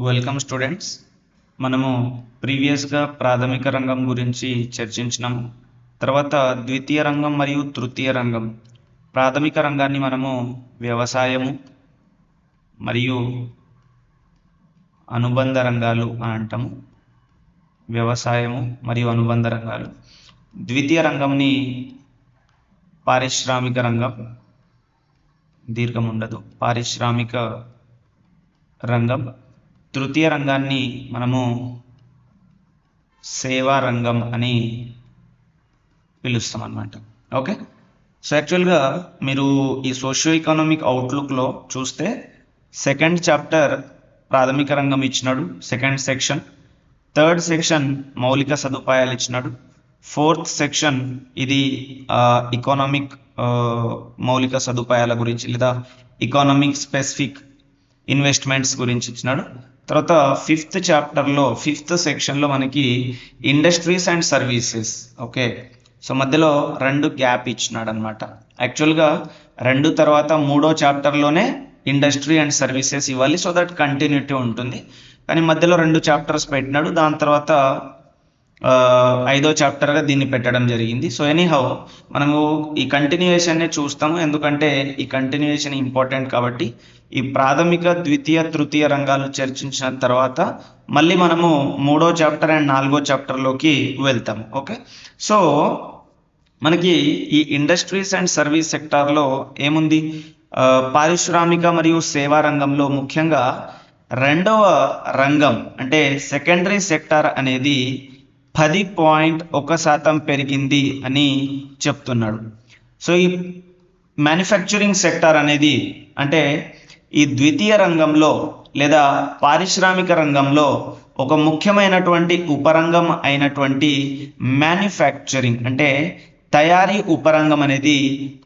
Welcome students మనము ప్రీవియస్గా ప్రాథమిక రంగం గురించి చర్చించినాం. తర్వాత ద్వితీయ రంగం మరియు తృతీయ రంగం. ప్రాథమిక రంగాన్ని మనము వ్యవసాయము మరియు అనుబంధ రంగాలు అని అంటాము. వ్యవసాయము మరియు అనుబంధ రంగాలు. ద్వితీయ రంగంని పారిశ్రామిక రంగం దీర్ఘం ఉండదు. పారిశ్రామిక రంగం తృతీయ రంగాన్ని మనము సేవా రంగం అని పిలుస్తాం అనమాట ఓకే? సో యాక్చువల్గా మీరు ఈ సోషియో ఎకనామిక్ అవుట్లుక్లో చూస్తే సెకండ్ చాప్టర్ ప్రాథమిక రంగం ఇచ్చినాడు సెకండ్ సెక్షన్. థర్డ్ సెక్షన్ మౌలిక సదుపాయాలు ఇచ్చినాడు. ఫోర్త్ సెక్షన్ ఇది ఎకనామిక్ మౌలిక సదుపాయాల గురించి లేదా ఎకనామిక్ స్పెసిఫిక్ ఇన్వెస్ట్మెంట్స్ గురించి ఇచ్చినాడు. తర్వాత ఫిఫ్త్ చాప్టర్లో ఫిఫ్త్ సెక్షన్లో మనకి industries and services okay? So మధ్యలో రెండు గ్యాప్ ఇచ్చినాడు అనమాట యాక్చువల్గా రెండు తర్వాత మూడో చాప్టర్లోనే ఇండస్ట్రీ అండ్ సర్వీసెస్ ఇవ్వాలి సో దట్ కంటిన్యూటీ ఉంటుంది. కానీ మధ్యలో రెండు చాప్టర్స్ పెట్టినాడు దాని తర్వాత ఐదో చాప్టర్గా దీన్ని పెట్టడం జరిగింది. సో ఎనీహౌ మనము ఈ కంటిన్యూయేషన్నే చూస్తాము. ఎందుకంటే ఈ కంటిన్యూయేషన్ ఇంపార్టెంట్ కాబట్టి ఈ ప్రాథమిక ద్వితీయ తృతీయ రంగాలు చర్చించిన తర్వాత మళ్ళీ మనము మూడో చాప్టర్ అండ్ నాలుగో చాప్టర్లోకి వెళ్తాము. ఓకే? సో మనకి ఈ ఇండస్ట్రీస్ అండ్ సర్వీస్ సెక్టార్లో ఏముంది? పారిశ్రామిక మరియు సేవా రంగంలో ముఖ్యంగా రెండవ రంగం అంటే సెకండరీ సెక్టార్ అనేది పది పాయింట్ ఒక శాతం పెరిగింది అని చెప్తున్నాడు. సో ఈ మ్యానుఫ్యాక్చరింగ్ సెక్టార్ అనేది అంటే ఈ ద్వితీయ రంగంలో లేదా పారిశ్రామిక రంగంలో ఒక ముఖ్యమైనటువంటి ఉపరంగం అయినటువంటి మ్యానుఫ్యాక్చరింగ్ అంటే తయారీ ఉపరంగం అనేది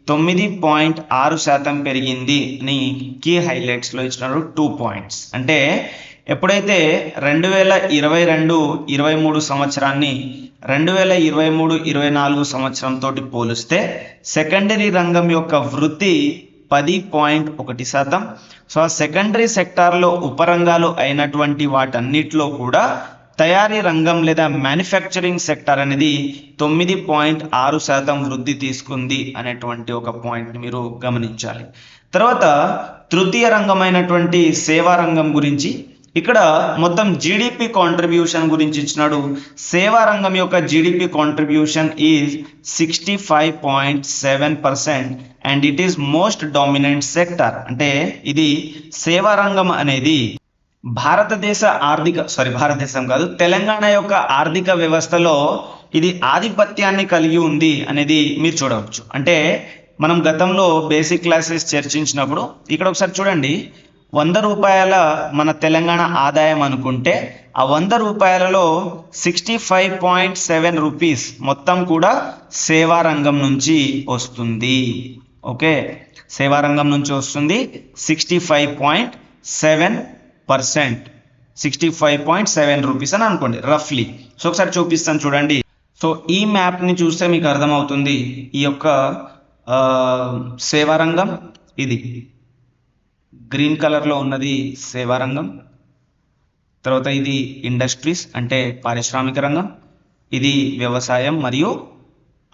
తొమ్మిది పాయింట్ ఆరు శాతం పెరిగింది అని కీ హైలైట్స్లో ఇచ్చినారు. టూ పాయింట్స్ అంటే ఎప్పుడైతే రెండు వేల ఇరవై రెండు ఇరవై మూడు సంవత్సరాన్ని రెండు వేల ఇరవై మూడు ఇరవై నాలుగు సంవత్సరంతో పోలిస్తే సెకండరీ రంగం యొక్క వృద్ధి పది పాయింట్ ఒకటి శాతం. సో ఆ సెకండరీ సెక్టార్లో ఉపరంగాలు అయినటువంటి వాటన్నిటిలో కూడా తయారీ రంగం లేదా మ్యానుఫ్యాక్చరింగ్ సెక్టార్ అనేది తొమ్మిది పాయింట్ ఆరు శాతం వృద్ధి తీసుకుంది అనేటువంటి ఒక పాయింట్ని మీరు గమనించాలి. తర్వాత తృతీయ రంగమైనటువంటి సేవా రంగం గురించి ఇక్కడ మొత్తం జీడిపి కాంట్రిబ్యూషన్ గురించి ఇచ్చినాడు. సేవా రంగం యొక్క GDP contribution is sixty five point seven percent and it is most dominant sector అంటే ఇది సేవా రంగం అనేది భారతదేశ ఆర్థిక సారీ భారతదేశం కాదు తెలంగాణ యొక్క ఆర్థిక వ్యవస్థలో ఇది ఆధిపత్యాన్ని కలిగి ఉంది అనేది మీరు చూడవచ్చు. అంటే మనం గతంలో బేసిక్ క్లాసెస్ చర్చించినప్పుడు ఇక్కడ ఒకసారి చూడండి. వంద రూపాయల మన తెలంగాణ ఆదాయం అనుకుంటే ఆ వంద రూపాయలలో sixty five point seven rupees మొత్తం కూడా సేవారంగం నుంచి వస్తుంది. ఓకే? సేవారంగం నుంచి వస్తుంది sixty five point seven percent sixty five point seven rupees అని అనుకోండి రఫ్లీ సో ఒకసారి చూపిస్తాను చూడండి. సో ఈ మ్యాప్ని చూస్తే మీకు అర్థమవుతుంది ఈ యొక్క సేవారంగం ఇది. గ్రీన్ కలర్లో ఉన్నది సేవా రంగం. తర్వాత ఇది ఇండస్ట్రీస్ అంటే పారిశ్రామిక రంగం ఇది వ్యవసాయం మరియు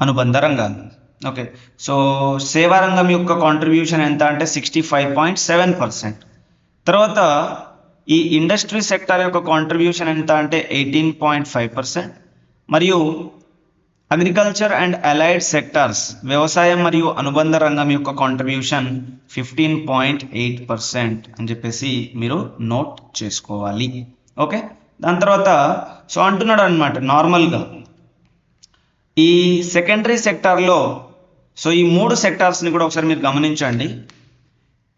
అనుబంధ రంగాలు. ఓకే సో సేవా రంగం యొక్క కాంట్రిబ్యూషన్ ఎంత అంటే sixty five point seven percent తర్వాత ఈ ఇండస్ట్రీ సెక్టార్ యొక్క కాంట్రిబ్యూషన్ ఎంత అంటే ఎయిటీన్ పాయింట్ ఫైవ్ పర్సెంట్ మరియు అగ్రికల్చర్ అండ్ అలైడ్ సెక్టార్స్ వ్యవసాయం మరియు అనుబంధ రంగం యొక్క contribution fifteen point eight percent అని చెప్పేసి మీరు నోట్ చేసుకోవాలి. ఓకే దాని తర్వాత సో అంటున్నాడు అనమాట నార్మల్గా ఈ సెకండరీ సెక్టార్లో సో ఈ మూడు సెక్టార్స్ని కూడా ఒకసారి మీరు గమనించండి.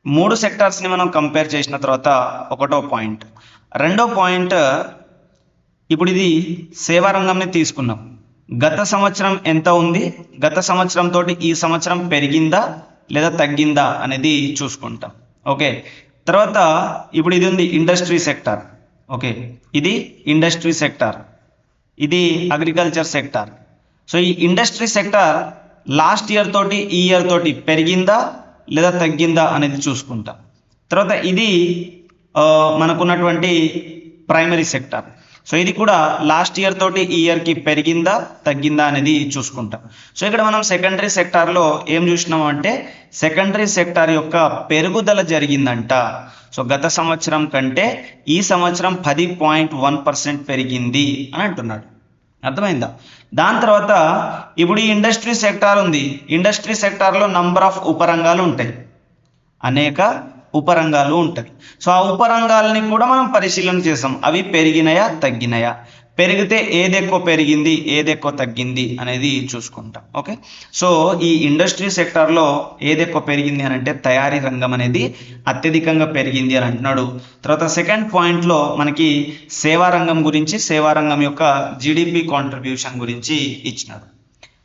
మూడు సెక్టార్స్ని మనం కంపేర్ చేసిన తర్వాత ఒకటో పాయింట్ రెండో పాయింట్ ఇప్పుడు ఇది సేవా రంగంని తీసుకున్నాం. గత సంవత్సరం ఎంత ఉంది? గత సంవత్సరం తోటి ఈ సంవత్సరం పెరిగిందా లేదా తగ్గిందా అనేది చూసుకుంటాం. ఓకే? తర్వాత ఇప్పుడు ఇది ఉంది ఇండస్ట్రీ సెక్టార్. ఓకే? ఇది ఇండస్ట్రీ సెక్టార్. ఇది అగ్రికల్చర్ సెక్టార్. సో ఈ ఇండస్ట్రీ సెక్టార్ లాస్ట్ ఇయర్ తోటి ఈ ఇయర్ తోటి పెరిగిందా లేదా తగ్గిందా అనేది చూసుకుంటాం. తర్వాత ఇది మనకున్నటువంటి ప్రైమరీ సెక్టార్. సో ఇది కూడా లాస్ట్ ఇయర్ తోటి ఈ ఇయర్కి పెరిగిందా తగ్గిందా అనేది చూసుకుంటాం. సో ఇక్కడ మనం సెకండరీ సెక్టార్లో ఏం చూసినాం అంటే సెకండరీ సెక్టార్ యొక్క పెరుగుదల జరిగిందంట. సో గత సంవత్సరం కంటే ఈ సంవత్సరం పది పాయింట్ వన్ పర్సెంట్ పెరిగింది అని అంటున్నాడు. అర్థమైందా? దాని తర్వాత ఇప్పుడు ఈ ఇండస్ట్రీ సెక్టార్ ఉంది. ఇండస్ట్రీ సెక్టార్లో నంబర్ ఆఫ్ ఉపరంగాలు ఉంటాయి. అనేక ఉపరంగాలు ఉంటాయి సో ఆ ఉపరంగాలని కూడా మనం పరిశీలన చేసాం అవి పెరిగినాయా తగ్గినాయా? పెరిగితే ఏది ఎక్కువ పెరిగింది ఏది ఎక్కువ తగ్గింది అనేది చూసుకుంటాం. ఓకే? సో ఈ ఇండస్ట్రీ సెక్టార్లో ఏది ఎక్కువ పెరిగింది అని అంటే తయారీ రంగం అనేది అత్యధికంగా పెరిగింది అని అంటున్నాడు. తర్వాత సెకండ్ పాయింట్లో మనకి సేవా రంగం గురించి సేవా రంగం యొక్క జిడిపి కాంట్రిబ్యూషన్ గురించి ఇచ్చినాడు.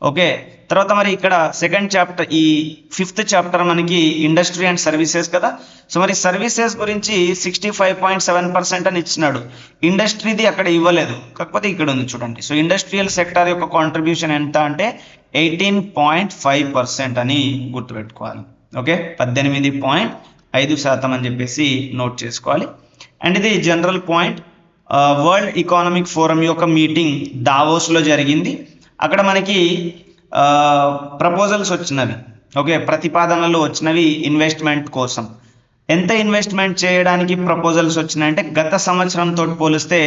ఓకే తర్వాత మరి ఇక్కడ సెకండ్ చాప్టర్ ఈ ఫిఫ్త్ చాప్టర్ మనకి ఇండస్ట్రీ అండ్ సర్వీసెస్ కదా. సో మరి సర్వీసెస్ గురించి sixty five point seven percent అని ఇచ్చినాడు. ఇండస్ట్రీది అక్కడ ఇవ్వలేదు. కాకపోతే ఇక్కడ ఉంది చూడండి. సో ఇండస్ట్రియల్ సెక్టార్ యొక్క కాంట్రిబ్యూషన్ ఎంత అంటే ఎయిటీన్ పాయింట్ ఫైవ్ పర్సెంట్ అని గుర్తుపెట్టుకోవాలి. ఓకే పద్దెనిమిది పాయింట్ ఐదు శాతం అని చెప్పేసి నోట్ చేసుకోవాలి. అండ్ ఇది general point world economic forum యొక్క మీటింగ్ దావోస్లో జరిగింది. అక్కడ మనకి ప్రపోజల్స్ వచ్చినవి. ఓకే ప్రతిపాదనలు వచ్చినవి ఇన్వెస్ట్మెంట్ కోసం. ఎంత ఇన్వెస్ట్మెంట్ చేయడానికి ప్రపోజల్స్ వచ్చినాయంటే గత సంవత్సరంతో పోలిస్తే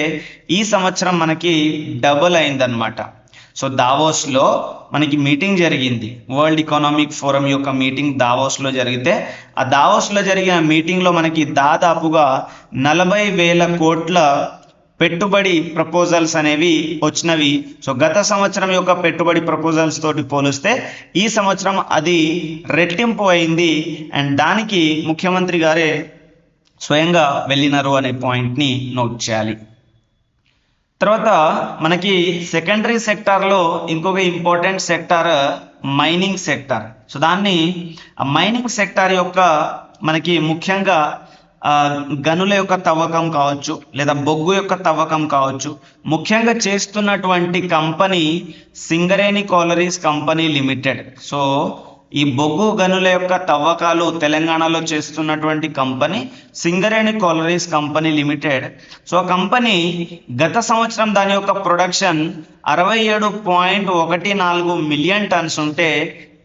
ఈ సంవత్సరం మనకి డబుల్ అయిందనమాట సో దావోస్లో మనకి మీటింగ్ జరిగింది. వరల్డ్ ఎకనామిక్ ఫోరం యొక్క మీటింగ్ దావోస్లో జరిగితే ఆ దావోస్లో జరిగిన మీటింగ్లో మనకి దాదాపుగా నలభై వేల కోట్ల పెట్టుబడి ప్రపోజల్స్ అనేవి వచ్చినవి. సో గత సంవత్సరం యొక్క పెట్టుబడి ప్రపోజల్స్ తోటి పోలిస్తే ఈ సంవత్సరం అది రెట్టింపు అయింది. అండ్ దానికి ముఖ్యమంత్రి గారే స్వయంగా వెళ్ళినారు అనే పాయింట్ని నోట్ చేయాలి. తర్వాత మనకి సెకండరీ సెక్టార్లో ఇంకొక important sector mining sector. So దాన్ని ఆ మైనింగ్ సెక్టార్ యొక్క మనకి ముఖ్యంగా గనుల యొక్క తవ్వకం కావచ్చు లేదా బొగ్గు యొక్క తవ్వకం కావచ్చు. ముఖ్యంగా చేస్తున్నటువంటి company Singareni collieries company limited. So ఈ బొగ్గు గనుల యొక్క తవ్వకాలు తెలంగాణలో చేస్తున్నటువంటి company Singareni collieries company limited. So ఆ కంపెనీ గత సంవత్సరం దాని యొక్క ప్రొడక్షన్ అరవై ఏడు పాయింట్ ఒకటి నాలుగు మిలియన్ టన్స్ ఉంటే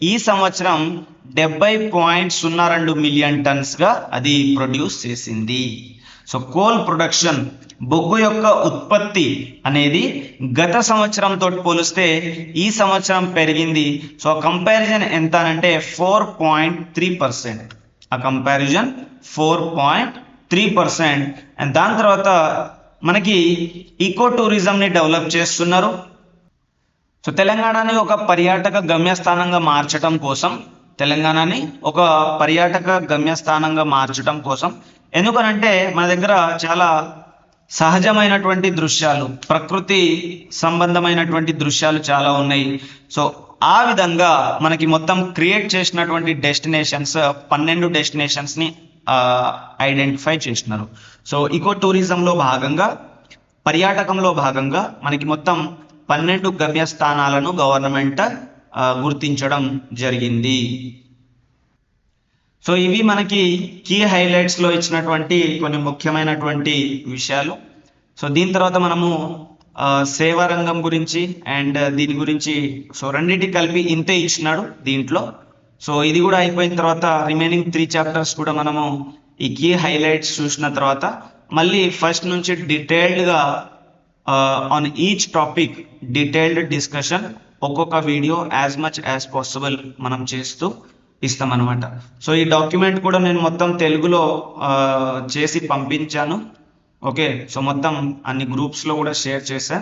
ఈ సంవత్సరం డెబ్బై పాయింట్ సున్నా రెండు మిలియన్ టన్స్గా అది ప్రొడ్యూస్ చేసింది. సో కోల్ ప్రొడక్షన్ బొగ్గు యొక్క ఉత్పత్తి అనేది గత సంవత్సరంతో పోలిస్తే ఈ సంవత్సరం పెరిగింది. సో కంపారిజన్ ఎంత అంటే ఫోర్ పాయింట్ త్రీ పర్సెంట్. ఆ comparison four point three percent. And దాని తర్వాత మనకి ఈకో టూరిజంని డెవలప్ చేస్తున్నారు. సో తెలంగాణని ఒక పర్యాటక గమ్యస్థానంగా మార్చడం కోసం తెలంగాణని ఒక పర్యాటక గమ్యస్థానంగా మార్చడం కోసం. ఎందుకనంటే మన దగ్గర చాలా సహజమైనటువంటి దృశ్యాలు ప్రకృతి సంబంధమైనటువంటి దృశ్యాలు చాలా ఉన్నాయి. సో ఆ విధంగా మనకి మొత్తం క్రియేట్ చేసినటువంటి డెస్టినేషన్స్ పన్నెండు డెస్టినేషన్స్ని ఐడెంటిఫై చేసినారు. సో ఈకో టూరిజంలో భాగంగా పర్యాటకంలో భాగంగా మనకి మొత్తం పన్నెండు గమ్యస్థానాలను గవర్నమెంట్ గుర్తించడం జరిగింది. సో ఇవి మనకి కీ హైలైట్స్లో ఇచ్చినటువంటి కొన్ని ముఖ్యమైనటువంటి విషయాలు. సో దీని తర్వాత మనము సేవా రంగం గురించి అండ్ దీని గురించి సో రెండింటి కలిపి ఇంతే ఇచ్చినాడు దీంట్లో. సో ఇది కూడా అయిపోయిన తర్వాత రిమైనింగ్ త్రీ చాప్టర్స్ కూడా మనము ఈ కీ హైలైట్స్ చూసిన తర్వాత మళ్ళీ ఫస్ట్ నుంచి డీటెయిల్డ్గా on each topic detailed discussion ఒక్కొక్క video as much as possible మనం చేస్తూ ఇస్తామన్నమాట. సో ఈ డాక్యుమెంట్ కూడా నేను మొత్తం తెలుగులో చేసి పంపించాను. ఓకే సో మొత్తం అన్ని గ్రూప్స్లో కూడా షేర్ చేశా.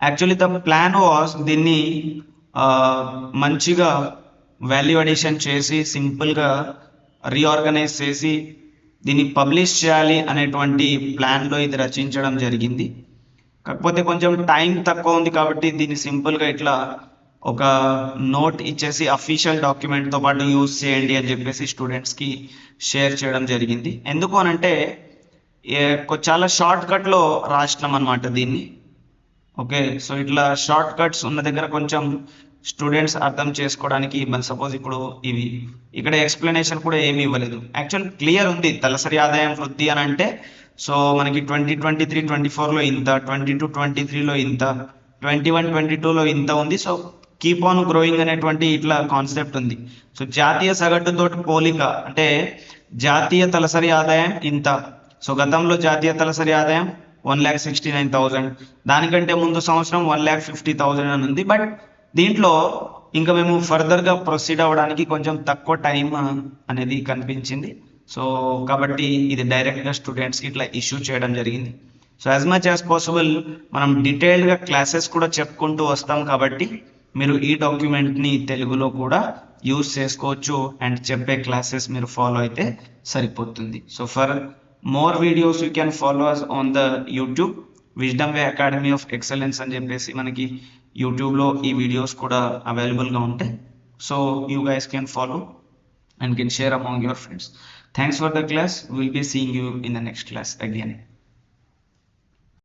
యాక్చువల్లీ ద ప్లాన్ వాస్ దీన్ని మంచిగా వాల్యూ అడిషన్ చేసి సింపుల్గా రీఆర్గనైజ్ చేసి దీన్ని పబ్లిష్ చేయాలి అనేటువంటి ప్లాన్లో ఇది రచించడం జరిగింది. కాకపోతే కొంచెం టైం తక్కువ ఉంది కాబట్టి దీన్ని సింపుల్గా ఇట్లా ఒక నోట్ ఇచ్చేసి అఫీషియల్ డాక్యుమెంట్తో పాటు యూజ్ చేయండి అని చెప్పేసి స్టూడెంట్స్కి షేర్ చేయడం జరిగింది. ఎందుకు అనంటే చాలా షార్ట్ కట్లో రాసినాం అనమాట దీన్ని. ఓకే సో ఇట్లా షార్ట్ కట్స్ ఉన్న దగ్గర కొంచెం స్టూడెంట్స్ అర్థం చేసుకోవడానికి సపోజ్ ఇప్పుడు ఇవి ఇక్కడ ఎక్స్ప్లెనేషన్ కూడా ఏమి ఇవ్వలేదు. యాక్చువల్ క్లియర్ ఉంది తలసరి ఆదాయం వృద్ధి అని అంటే సో మనకి ట్వంటీ ట్వంటీ త్రీ ట్వంటీ ఫోర్లో ఇంత ట్వంటీ టూ ట్వంటీ త్రీలో ఇంత ట్వంటీ వన్ ట్వంటీ టూలో ఇంత ఉంది. సో కీప్ ఆన్ గ్రోయింగ్ అనేటువంటి ఇట్లా కాన్సెప్ట్ ఉంది. సో జాతీయ సగటుతో పోలిక అంటే జాతీయ తలసరి ఆదాయం ఇంత. సో గతంలో జాతీయ తలసరి ఆదాయం one lakh sixty nine thousand దానికంటే ముందు సంవత్సరం వన్ ల్యాక్ ఫిఫ్టీ థౌజండ్ అని ఉంది. బట్ దీంట్లో ఇంకా మేము ఫర్దర్గా ప్రొసీడ్ అవ్వడానికి కొంచెం తక్కువ టైం అనేది కనిపించింది. సో కాబట్టి ఇది డైరెక్ట్గా స్టూడెంట్స్కి ఇట్లా ఇష్యూ చేయడం జరిగింది. So as much as possible మనం డీటెయిల్డ్గా క్లాసెస్ కూడా చెప్పుకుంటూ వస్తాం కాబట్టి మీరు ఈ డాక్యుమెంట్ని తెలుగులో కూడా యూస్ చేసుకోవచ్చు అండ్ చెప్పే క్లాసెస్ మీరు ఫాలో అయితే సరిపోతుంది. So for more videos you can follow us on the YouTube Wisdom Way Academy of Excellence అని చెప్పేసి మనకి యూట్యూబ్లో ఈ వీడియోస్ కూడా అవైలబుల్గా ఉంటాయి. So you guys can follow and can share among your friends thanks for the class will be seeing you in the next class again.